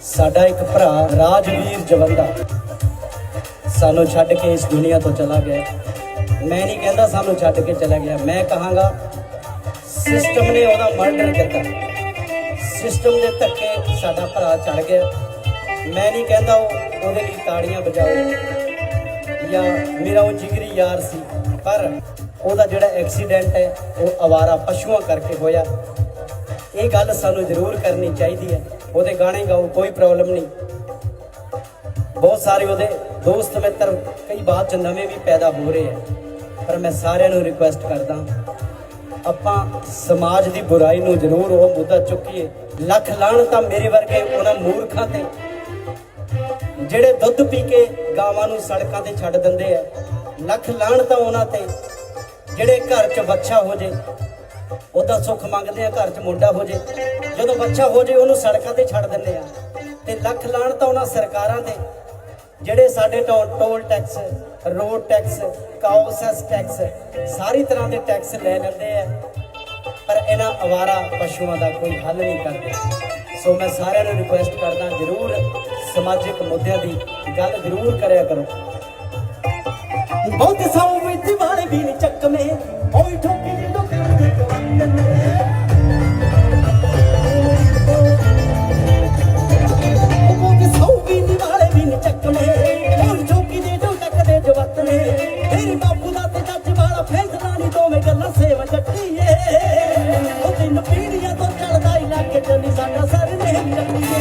ਸਾਡਾ ਇੱਕ ਭਰਾ ਰਾਜਵੀਰ ਜਵੰਦਾ। ਸਾਨੂੰ ਛੱਡ ਕੇ ਇਸ ਦੁਨੀਆ ਤੋਂ ਚਲਾ ਗਿਆ। ਮੈਂ ਨਹੀਂ ਕਹਿੰਦਾ ਸਾਨੂੰ ਛੱਡ ਕੇ ਚਲਾ ਗਿਆ। ਮੈਂ ਕਹਾਂਗਾ ਸਿਸਟਮ ਨੇ ਉਹਦਾ ਮਰਡਰ ਕੀਤਾ। ਸਿਸਟਮ ਦੇ ਧੱਕੇ ਸਾਡਾ ਭਰਾ ਚੜ ਗਿਆ। ਮੈਂ ਨਹੀਂ ਕਹਿੰਦਾ ਉਹ ਉਹਦੇ ਲਈ ਤਾੜੀਆਂ ਵਜਾਓ। ਜਾਂ ਮੇਰਾ ਉਹ ਜਿਗਰੀ ਯਾਰ ਸੀ। ਪਰ ਉਹਦਾ ਜਿਹੜਾ ਐਕਸੀਡੈਂਟ ਹੈ, ਉਹ ਅਵਾਰਾ ਪਸ਼ੂਆਂ ਕਰਕੇ ਹੋਇਆ। ਇਹ ਗੱਲ ਸਾਨੂੰ ਜ਼ਰੂਰ ਕਰਨੀ ਚਾਹੀਦੀ ਹੈ। ਉਹਦੇ ਗਾਣੇ ਗਾਓ, ਕੋਈ ਪ੍ਰੋਬਲਮ ਨਹੀਂ। ਬਹੁਤ ਸਾਰੇ ਉਹਦੇ ਦੋਸਤ ਮਿੱਤਰ ਕਈ ਬਾਅਦ ਚ ਨਵੇਂ ਵੀ ਪੈਦਾ ਹੋ ਰਹੇ ਆ। ਪਰ ਮੈਂ ਸਾਰਿਆਂ ਨੂੰ ਰਿਕੁਐਸਟ ਕਰਦਾ ਆਪਾਂ ਸਮਾਜ ਦੀ ਬੁਰਾਈ ਨੂੰ ਜ਼ਰੂਰ ਉਹ ਮੁੱਦਾ ਚੁੱਕੀਏ। ਲੱਖ ਲਾਣ ਤਾਂ ਮੇਰੇ ਵਰਗੇ ਉਹਨਾਂ ਮੂਰਖਾਂ ਤੇ। ਜਿਹੜੇ ਦੁੱਧ ਪੀ ਕੇ ਗਾਵਾਂ ਨੂੰ ਸੜਕਾਂ ਤੇ ਛੱਡ ਦਿੰਦੇ ਆ, ਲੱਖ ਲਾਣ ਤਾਂ ਉਹਨਾਂ ਤੇ। ਜਿਹੜੇ ਘਰ 'ਚ ਬੱਚਾ ਹੋ ਜੇ ਉਹਦਾ ਸੁੱਖ ਮੰਗਦੇ ਆ, ਘਰ 'ਚ ਮੁੰਡਾ ਹੋ ਜੇ। ਜਦੋਂ ਬੱਚਾ ਹੋ ਜੇ, ਉਹਨੂੰ ਸੜਕਾਂ ਤੇ ਛੱਡ ਦਿੰਦੇ ਆ। ਤੇ ਲੱਖ ਲਾਣ ਤਾਂ ਉਹਨਾਂ ਸਰਕਾਰਾਂ ਤੇ ਜਿਹੜੇ ਸਾਡੇ ਟੋਲ ਟੈਕਸ, ਰੋਡ ਟੈਕਸ ਕਾਉਸਸ ਟੈਕਸ, ਸਾਰੀ ਤਰ੍ਹਾਂ ਦੇ ਟੈਕਸ ਲੈ ਲੈਂਦੇ ਆ। ਪਰ ਇਹਨਾਂ ਅਵਾਰਾ ਪਸ਼ੂਆਂ ਦਾ ਕੋਈ ਹੱਲ ਨਹੀਂ ਕਰਦੇ। ਸੋ ਮੈਂ ਸਾਰਿਆਂ ਨੂੰ ਰਿਕੁਐਸਟ ਕਰਦਾ, ਜਰੂਰ ਸਮਾਜਿਕ ਮੁੱਦਿਆਂ ਦੀ ਗੱਲ ਜਰੂਰ ਕਰਿਆ ਕਰੋ। ਬਹੁਤ ਸੌ ਵਿੱਚ ਵਾਲੇ ਵੀ ਚੱਕਵੇਂ। ਦੋਵੇਂ ਗੱਲਾਂ ਸੇਵ ਚੱਟੀਏ ਉਹ ਤਿੰਨ ਪੀੜੀਆਂ ਤੋਂ ਚੱਲਦਾ ਇਲਾਕੇ ਚ ਨਹੀਂ ਸਾਡਾ ਸਰ ਨਹੀਂ ਚੱਟੀਏ